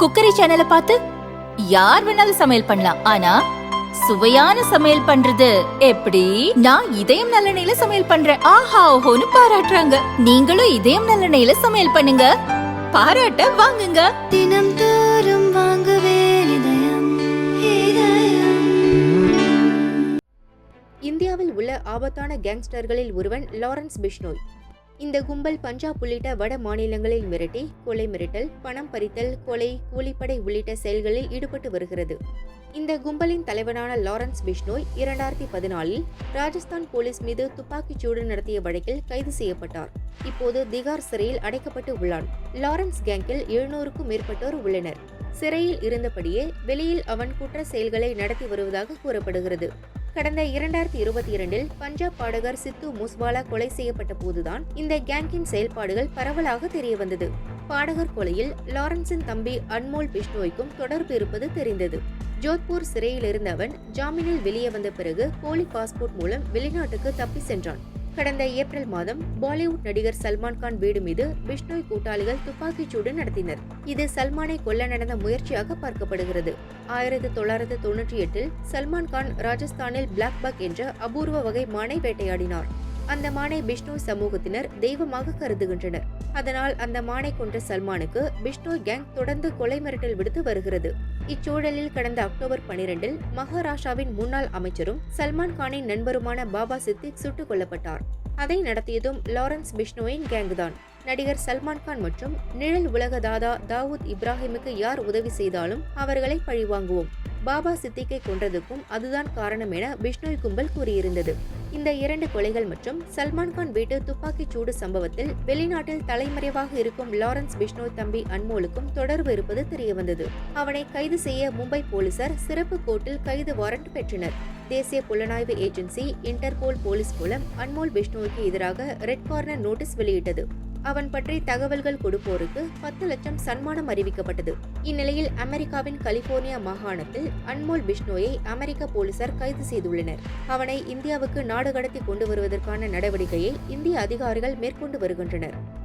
Cookery சேனலை பார்த்து யார் வேணாலும் சமையல் பண்ணலாம். ஆனா சுவையான சமையல் பண்றது எப்படி? நான் இதயம் நல்லெண்ணெயில சமையல் பண்றேன். ஆஹா ஓஹோன்னு பாராட்டுறாங்க. நீங்களும் இதயம் நல்லெண்ணெயில சமையல் பண்ணுங்க. பாராட்ட வாங்குங்க. தினம் தோறும் வாங்குவே இதயம் இதயம். இந்தியாவில் உள்ள ஆபத்தான கேங்ஸ்டர்களில் ஒருவன் லாரன்ஸ் பிஷ்னோய் இந்த கும்பல் பஞ்சாப் உள்ளிட்ட வட மாநிலங்களில் மிரட்டி கொலை மிரட்டல் பணம் பறித்தல் கொலை கூலிப்படை உள்ளிட்ட செயல்களில் ஈடுபட்டு வருகிறது. இந்த கும்பலின் தலைவனான லாரன்ஸ் பிஷ்னோய் இரண்டாயிரத்தி பதினாலில் ராஜஸ்தான் போலீஸ் மீது துப்பாக்கிச் சூடு நடத்திய வழக்கில் கைது செய்யப்பட்டார். இப்போது திகார் சிறையில் அடைக்கப்பட்டு உள்ளான். லாரன்ஸ் கேங்கில் எழுநூறுக்கும் மேற்பட்டோர் உள்ளனர். சிறையில் இருந்தபடியே வெளியில் அவன் குற்ற செயல்களை நடத்தி வருவதாக கூறப்படுகிறது. கடந்த இரண்டாயிரத்தி இருபத்தி இரண்டில் பஞ்சாப் பாடகர் சித்து மூஸ்வாலா கொலை செய்யப்பட்ட போதுதான் இந்த கேங்கின் செயல்பாடுகள் பரவலாக தெரிய வந்தது பாடகர் கொலையில் லாரன்ஸின் தம்பி அன்மோல் பிஷ்னோய்க்கும் தொடர்பு இருப்பது தெரிந்தது. ஜோத்பூர் சிறையில் இருந்த அவன் ஜாமீனில் வெளியே வந்த பிறகு போலி பாஸ்போர்ட் மூலம் வெளிநாட்டுக்கு தப்பி சென்றான். கடந்த ஏப்ரல் மாதம் பாலிவுட் நடிகர் சல்மான் கான் வீடு மீது பிஷ்னோய் கூட்டாளிகள் துப்பாக்கிச் சூடு நடத்தினர். இது சல்மானை கொல்ல நடந்த முயற்சியாக பார்க்கப்படுகிறது. ஆயிரத்தி தொள்ளாயிரத்து தொன்னூற்றி எட்டில் சல்மான் கான் ராஜஸ்தானில் பிளாக் பக் என்ற அபூர்வ வகை மானை வேட்டையாடினார். அந்த மானை பிஷ்ணு சமூகத்தினர் தெய்வமாக கருதுகின்றனர். அதனால் அந்த மானை கொன்ற சல்மானுக்கு பிஷ்ணு கேங் தொடர்ந்து கொலை மிரட்டல் விடுத்து வருகிறது. இச்சூழலில் கடந்த அக்டோபர் பனிரெண்டில் மகாராஷ்டிராவின் முன்னாள் அமைச்சரும் சல்மான் கானின் நண்பருமான பாபா சித்திக் சுட்டுக் கொல்லப்பட்டார். அதை நடத்தியதும் லாரன்ஸ் பிஷ்ணுவின் கேங் கேங்குதான். நடிகர் சல்மான் கான் மற்றும் நிழல் உலக தாதா தாவூத் இப்ராஹிமுக்கு யார் உதவி செய்தாலும் அவர்களை பழிவாங்குவோம். பாபா சித்திக்கை கொன்றதுக்கும் அதுதான் காரணம் என பிஷ்ணு கும்பல் கூறியிருந்தது. இந்த இரண்டு கொலைகள் மற்றும் சல்மான் கான் வீட்டு துப்பாக்கிச் சூடு சம்பவத்தில் வெளிநாட்டில் தலைமறைவாக இருக்கும் லாரன்ஸ் பிஷ்ணு தம்பி அன்மோலுக்கும் தொடர்பு இருப்பது தெரியவந்தது. அவனை கைது செய்ய மும்பை போலீசார் சிறப்பு கோர்ட்டில் கைது வாரண்ட் பெற்றனர். தேசிய புலனாய்வு ஏஜென்சி இன்டர்போல் போலீஸ் மூலம் அன்மோல் பிஷ்ணுவுக்கு எதிராக ரெட் கார்னர் நோட்டீஸ் வெளியிட்டது. அவன் பற்றி தகவல்கள் கொடுப்போருக்கு பத்து லட்சம் சன்மானம் அறிவிக்கப்பட்டது. இந்நிலையில் அமெரிக்காவின் கலிபோர்னியா மாகாணத்தில் அன்மோல் பிஷ்ணோயை அமெரிக்க போலீசார் கைது செய்துள்ளனர். அவனை இந்தியாவுக்கு நாடு கடத்தி கொண்டு வருவதற்கான நடவடிக்கையை இந்திய அதிகாரிகள் மேற்கொண்டு வருகின்றனர்.